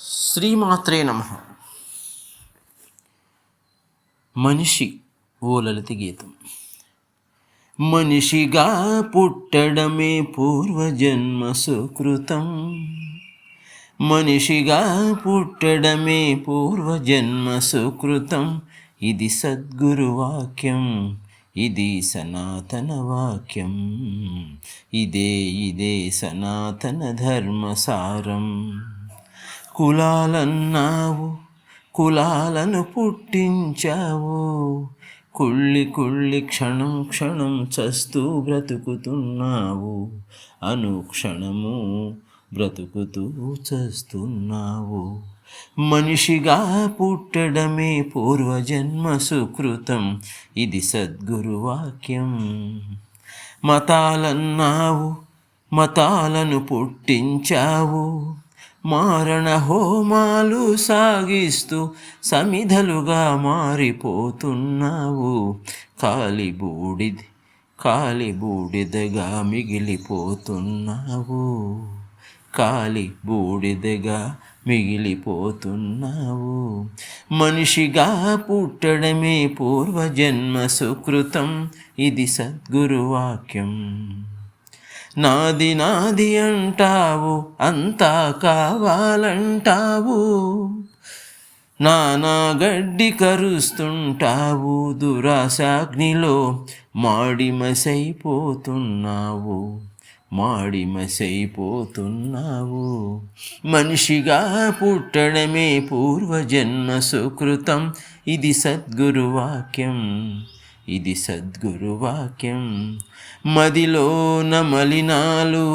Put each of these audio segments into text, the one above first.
శ్రీమాత్రే నమ. మనిషి ఓ లలిత గీతం. మనిషిగా పుట్టడమే పూర్వజన్మ సుకృతం. మనిషిగా పుట్టడమే పూర్వజన్మ సుకృతం. ఇది సద్గురు వాక్యం ఇది సనాతన వాక్యం. ఇదే ఇదే సనాతన ధర్మసారం. కులాలన్నావు కులాలను పుట్టించావు. కుళ్ళి కుళ్ళి క్షణం క్షణం చస్తూ బ్రతుకుతున్నావు. అనుక్షణము బ్రతుకుతూ చస్తున్నావు. మనిషిగా పుట్టడమే పూర్వజన్మ సుకృతం. ఇది సద్గురు వాక్యం. మతాలన్నావు మతాలను పుట్టించావు. మారణ హోమాలు సాగిస్తూ సమిధలుగా మారిపోతున్నావు. కాలి బూడిది కాలి బూడిదగా మిగిలిపోతున్నావు. కాలి బూడిదగా మిగిలిపోతున్నావు. మనిషిగా పుట్టడమే పూర్వజన్మ సుకృతం. ఇది సద్గురువాక్యం. నాది నాది అంటావు అంతా కావాలంటావు. నానా గడ్డి కరుస్తుంటావు దురాశాగ్నిలో మాడిమసైపోతున్నావు. మాడిమసైపోతున్నావు. మనిషిగా పుట్టడమే పూర్వజన్మ సుకృతం ఇది సద్గురు వాక్యం ఇది సద్గురువాక్యం మదిలోన మలినాలు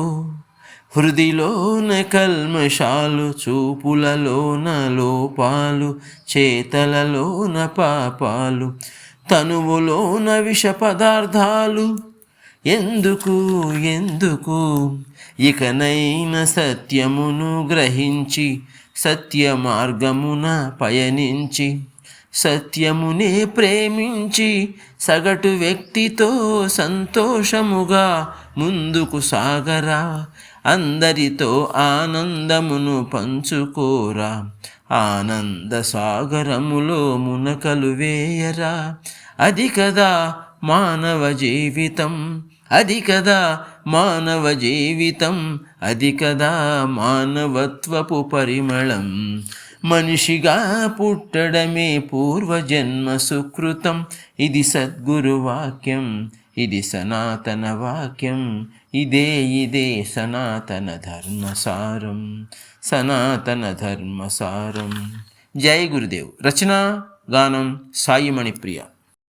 హృదిలోన కల్మషాలు చూపులలోన లోపాలు చేతలలోన పాపాలు తనువులోన విష పదార్థాలు. ఎందుకు ఎందుకు? ఇకనైన సత్యమును గ్రహించి సత్య మార్గమున పయనించి సత్యమునే ప్రేమించి సగటు వ్యక్తితో సంతోషముగా ముందుకు సాగరా. అందరితో ఆనందమును పంచుకోరా. ఆనంద సాగరములో మునకలు వేయరా. అది కదా మానవ జీవితం అది కదా మానవ జీవితం అది కదా మానవత్వపు పరిమళం. మనిషిగా పుట్టడమే పూర్వజన్మ సుకృతం. ఇది సద్గురు వాక్యం ఇది సనాతన వాక్యం. ఇదే ఇదే సనాతన ధర్మసారం సనాతన ధర్మసారం. జై గురుదేవ్. రచన గానం సాయి మణిప్రియ.